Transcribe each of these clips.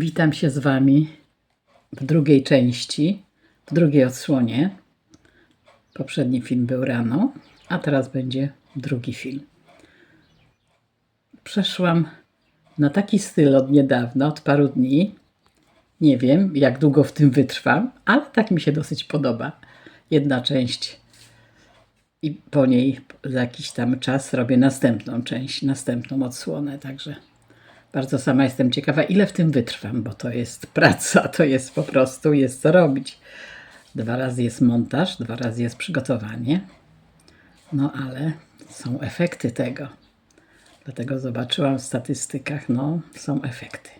Witam się z Wami w drugiej części, w drugiej odsłonie. Poprzedni film był rano, a teraz będzie drugi film. Przeszłam na taki styl od niedawna, od paru dni. Nie wiem, jak długo w tym wytrwam, ale tak mi się dosyć podoba. Jedna część i po niej za jakiś tam czas robię następną część, następną odsłonę, także bardzo sama jestem ciekawa, ile w tym wytrwam, bo to jest praca, to jest po prostu, jest co robić. Dwa razy jest montaż, dwa razy jest przygotowanie, no ale są efekty tego. Dlatego zobaczyłam w statystykach, no są efekty.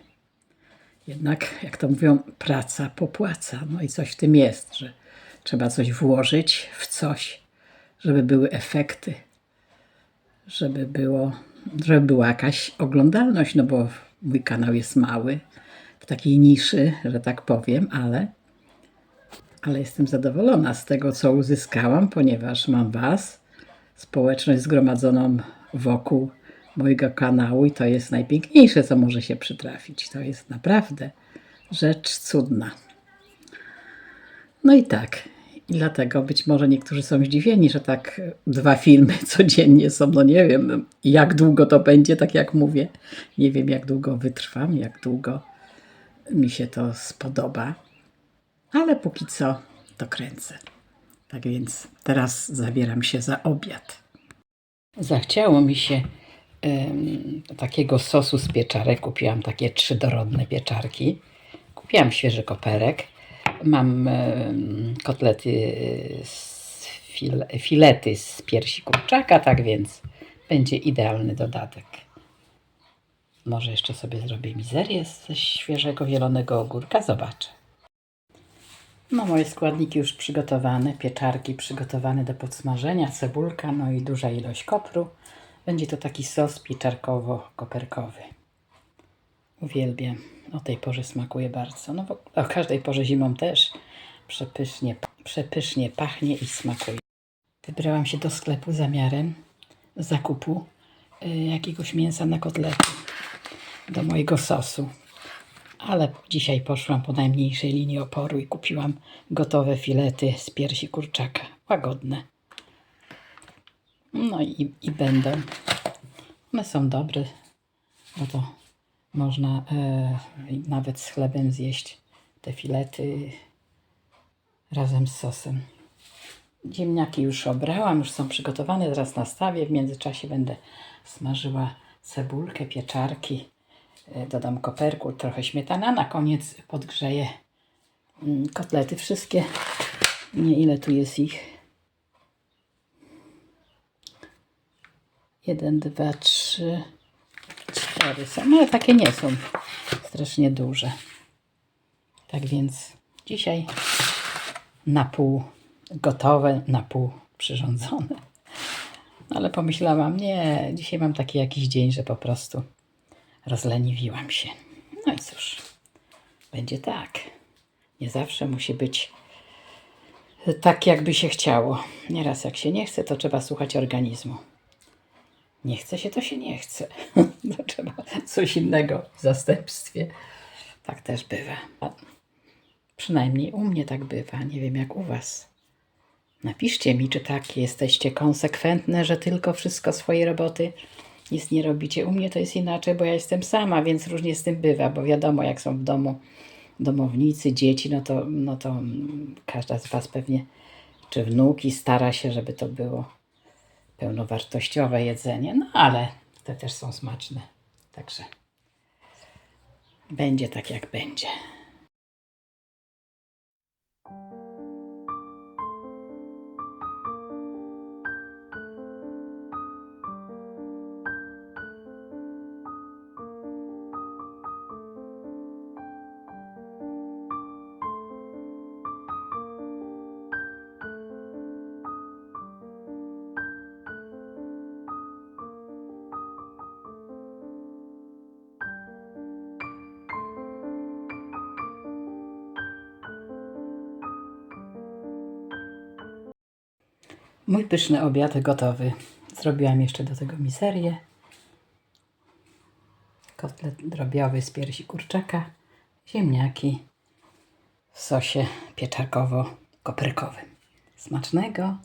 Jednak, jak to mówią, praca popłaca. No i coś w tym jest, że trzeba coś włożyć w coś, żeby były efekty, żeby było, żeby była jakaś oglądalność, no bo mój kanał jest mały, w takiej niszy, że tak powiem, ale, ale jestem zadowolona z tego, co uzyskałam, ponieważ mam Was, społeczność zgromadzoną wokół mojego kanału i to jest najpiękniejsze, co może się przytrafić. To jest naprawdę rzecz cudna. No i tak. Dlatego być może niektórzy są zdziwieni, że tak dwa filmy codziennie są. No nie wiem, jak długo to będzie, tak jak mówię. Nie wiem, jak długo wytrwam, jak długo mi się to spodoba. Ale póki co to kręcę. Tak więc teraz zabieram się za obiad. Zachciało mi się em, takiego sosu z pieczarek. Kupiłam takie trzy dorodne pieczarki. Kupiłam świeży koperek. Mam kotlety z fil, filety z piersi kurczaka, tak więc będzie idealny dodatek. Może jeszcze sobie zrobię mizerię ze świeżego zielonego ogórka. Zobaczę. No, moje składniki już przygotowane, pieczarki przygotowane do podsmażenia, cebulka, no i duża ilość kopru. Będzie to taki sos pieczarkowo-koperkowy. Uwielbiam. O tej porze smakuje bardzo. No, bo o każdej porze zimą też przepysznie, przepysznie pachnie i smakuje. Wybrałam się do sklepu zamiarem zakupu y, jakiegoś mięsa na kotlety do mojego sosu. Ale dzisiaj poszłam po najmniejszej linii oporu i kupiłam gotowe filety z piersi kurczaka. Łagodne. No i, i będą. One są dobre, bo to można e, nawet z chlebem zjeść te filety razem z sosem. Ziemniaki już obrałam, już są przygotowane, zaraz nastawię. W międzyczasie będę smażyła cebulkę, pieczarki. E, Dodam koperku, trochę śmietana. Na koniec podgrzeję mm, kotlety wszystkie. Nie ile tu jest ich. Jeden, dwa, trzy, cztery są, ale takie nie są strasznie duże. Tak więc dzisiaj na pół gotowe, na pół przyrządzone. Ale pomyślałam, nie, dzisiaj mam taki jakiś dzień, że po prostu rozleniwiłam się. No i cóż, będzie tak. Nie zawsze musi być tak, jakby się chciało. Nieraz jak się nie chce, to trzeba słuchać organizmu. Nie chce się, to się nie chce. No, trzeba coś innego w zastępstwie. Tak też bywa. Przynajmniej u mnie tak bywa. Nie wiem jak u Was. Napiszcie mi, czy tak jesteście konsekwentne, że tylko wszystko swojej roboty nic nie robicie. U mnie to jest inaczej, bo ja jestem sama, więc różnie z tym bywa, bo wiadomo, jak są w domu domownicy, dzieci, no to, no to każda z Was pewnie, czy wnuki, stara się, żeby to było pełnowartościowe jedzenie, no ale te też są smaczne. Także będzie tak, jak będzie. Mój pyszny obiad gotowy. Zrobiłam jeszcze do tego miserię. Kotlet drobiowy z piersi kurczaka ziemniaki w sosie pieczarkowo-koprykowym. Smacznego!